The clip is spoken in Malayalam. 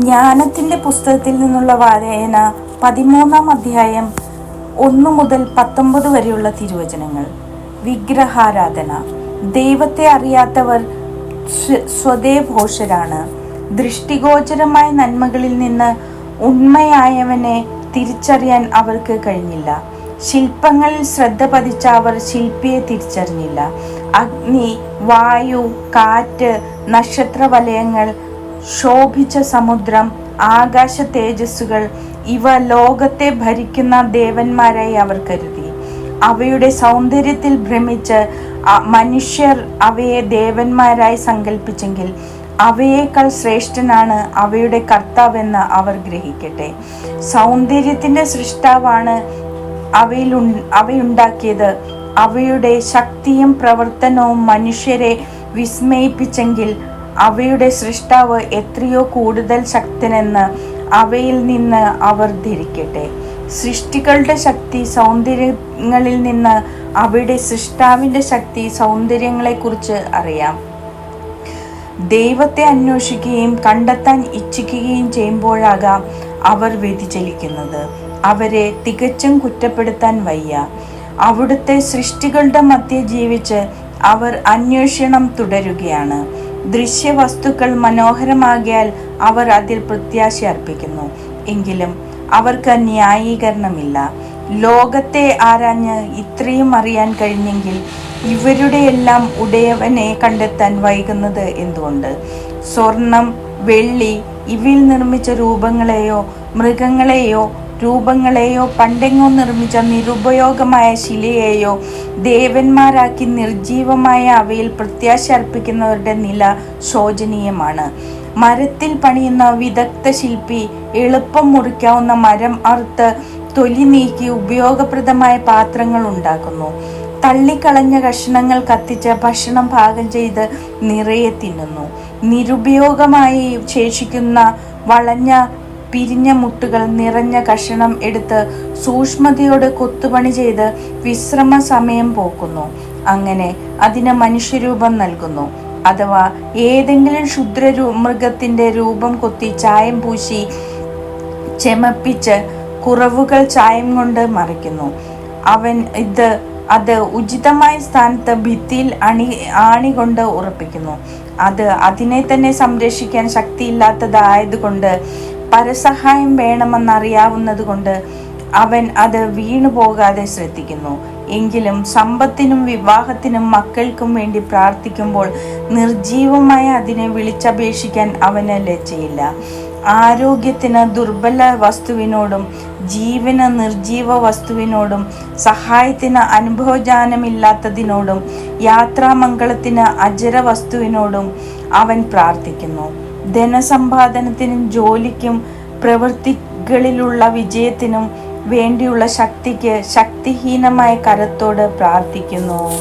ജ്ഞാനത്തിന്റെ പുസ്തകത്തിൽ നിന്നുള്ള വായന പതിമൂന്നാം അധ്യായം ഒന്നു മുതൽ പത്തൊമ്പത് വരെയുള്ള തിരുവചനങ്ങൾ. വിഗ്രഹാരാധന. ദൈവത്തെ അറിയാത്തവർ സ്വദേഘോഷരാണ് ദൃഷ്ടിഗോചരമായ നന്മകളിൽ നിന്ന് ഉണ്മയായവനെ തിരിച്ചറിയാൻ അവർക്ക് കഴിഞ്ഞില്ല. ശില്പങ്ങളിൽ ശ്രദ്ധ പതിച്ച അവർ ശില്പിയെ തിരിച്ചറിഞ്ഞില്ല. അഗ്നി വായു കാറ്റ് നക്ഷത്രവലയങ്ങൾ ശോഭിച്ച സമുദ്രം ആകാശ തേജസ്സുകൾ ഇവ ലോകത്തെ ഭരിക്കുന്ന ദേവന്മാരായി അവർ കരുതി. അവയുടെ സൗന്ദര്യത്തിൽ ഭ്രമിച്ച് മനുഷ്യർ അവയെ ദേവന്മാരായി സങ്കല്പിച്ചെങ്കിൽ അവയേക്കാൾ ശ്രേഷ്ഠനാണ് അവയുടെ കർത്താവെന്ന് അവർ ഗ്രഹിക്കട്ടെ. സൗന്ദര്യത്തിന്റെ സൃഷ്ടാവാണ് അവയിൽ അവയുണ്ടാക്കിയത്. അവയുടെ ശക്തിയും പ്രവർത്തനവും മനുഷ്യരെ വിസ്മയിപ്പിച്ചെങ്കിൽ അവയുടെ സൃഷ്ടാവ് എത്രയോ കൂടുതൽ ശക്തനെന്ന് അവയിൽ നിന്ന് അവർ ധരിക്കട്ടെ. സൃഷ്ടികളുടെ ശക്തി സൗന്ദര്യങ്ങളിൽ നിന്ന് അവയുടെ സൃഷ്ടാവിന്റെ ശക്തി സൗന്ദര്യങ്ങളെക്കുറിച്ച് അറിയാം. ദൈവത്തെ അന്വേഷിക്കുകയും കണ്ടെത്താൻ ഇച്ഛിക്കുകയും ചെയ്യുമ്പോഴാകാം അവർ വ്യതിചലിക്കുന്നത്. അവരെ തികച്ചും കുറ്റപ്പെടുത്താൻ വയ്യ. അവിടുത്തെ സൃഷ്ടികളുടെ മധ്യ ജീവിച്ച് അവർ അന്വേഷണം തുടരുകയാണ്. ദൃശ്യവസ്തുക്കൾ മനോഹരമാകിയാൽ അവർ അതിൽ പ്രത്യാശ അർപ്പിക്കുന്നു. എങ്കിലും അവർക്ക് ന്യായീകരണമില്ല. ലോകത്തെ ആരാഞ്ഞ് ഇത്രയും അറിയാൻ കഴിഞ്ഞെങ്കിൽ ഇവരുടെ എല്ലാം ഉടയവനെ കണ്ടെത്താൻ വൈകുന്നത് എന്തുകൊണ്ട്? സ്വർണം വെള്ളി ഇവയിൽ നിർമ്മിച്ച രൂപങ്ങളെയോ മൃഗങ്ങളെയോ രൂപങ്ങളെയോ പണ്ടെങ്ങോ നിർമ്മിച്ച നിരുപയോഗമായ ശിലയെയോ ദേവന്മാരാക്കി നിർജീവമായ അവയിൽ പ്രത്യാശ അർപ്പിക്കുന്നവരുടെ നില ശോചനീയമാണ്. മരത്തിൽ പണിയുന്ന വിദഗ്ധ ശില്പി എളുപ്പം മുറിക്കാവുന്ന മരം അറുത്ത് തൊലി നീക്കി ഉപയോഗപ്രദമായ പാത്രങ്ങൾ ഉണ്ടാക്കുന്നു. തള്ളിക്കളഞ്ഞ കഷ്ണങ്ങൾ കത്തിച്ച് ഭക്ഷണം പാകം ചെയ്ത് നിറയെ തിന്നുന്നു. നിരുപയോഗമായി ശേഷിക്കുന്ന വളഞ്ഞ പിരിഞ്ഞ മുട്ടുകൾ നിറഞ്ഞ കഷണം എടുത്ത് സൂക്ഷ്മതയോടെ കൊത്തുപണി ചെയ്ത് വിശ്രമ സമയം പോക്കുന്നു. അങ്ങനെ അതിന് മനുഷ്യരൂപം നൽകുന്നു. അഥവാ ഏതെങ്കിലും ക്ഷുദ്ര മൃഗത്തിന്റെ രൂപം കൊത്തി ചായം പൂശി ചെമപ്പിച്ച് കുറവുകൾ ചായം കൊണ്ട് മറിക്കുന്നു. അവൻ ഇത് അത് ഉചിതമായ സ്ഥാനത്ത് ഭിത്തിയിൽ അണി ആണി കൊണ്ട് ഉറപ്പിക്കുന്നു. അത് അതിനെ തന്നെ സംരക്ഷിക്കാൻ ശക്തിയില്ലാത്തതായതുകൊണ്ട് പരസഹായം വേണമെന്നറിയാവുന്നത് കൊണ്ട് അവൻ അത് വീണു പോകാതെ ശ്രദ്ധിക്കുന്നു. എങ്കിലും സമ്പത്തിനും വിവാഹത്തിനും മക്കൾക്കും വേണ്ടി പ്രാർത്ഥിക്കുമ്പോൾ നിർജീവമായ അതിനെ വിളിച്ചപേക്ഷിക്കാൻ അവന് ലജ്ജയില്ല. ആരോഗ്യത്തിന് ദുർബല വസ്തുവിനോടും ജീവന നിർജീവ വസ്തുവിനോടും സഹായത്തിന് അനുഭവജാനമില്ലാത്തതിനോടും യാത്രാമംഗളത്തിന് അജര വസ്തുവിനോടും അവൻ പ്രാർത്ഥിക്കുന്നു. ധനസമ്പാദനത്തിനും ജോലിക്കും പ്രവൃത്തികളിലുള്ള വിജയത്തിനും വേണ്ടിയുള്ള ശക്തിക്ക് ശക്തിഹീനമായ കരത്തോട് പ്രാർത്ഥിക്കുന്നു.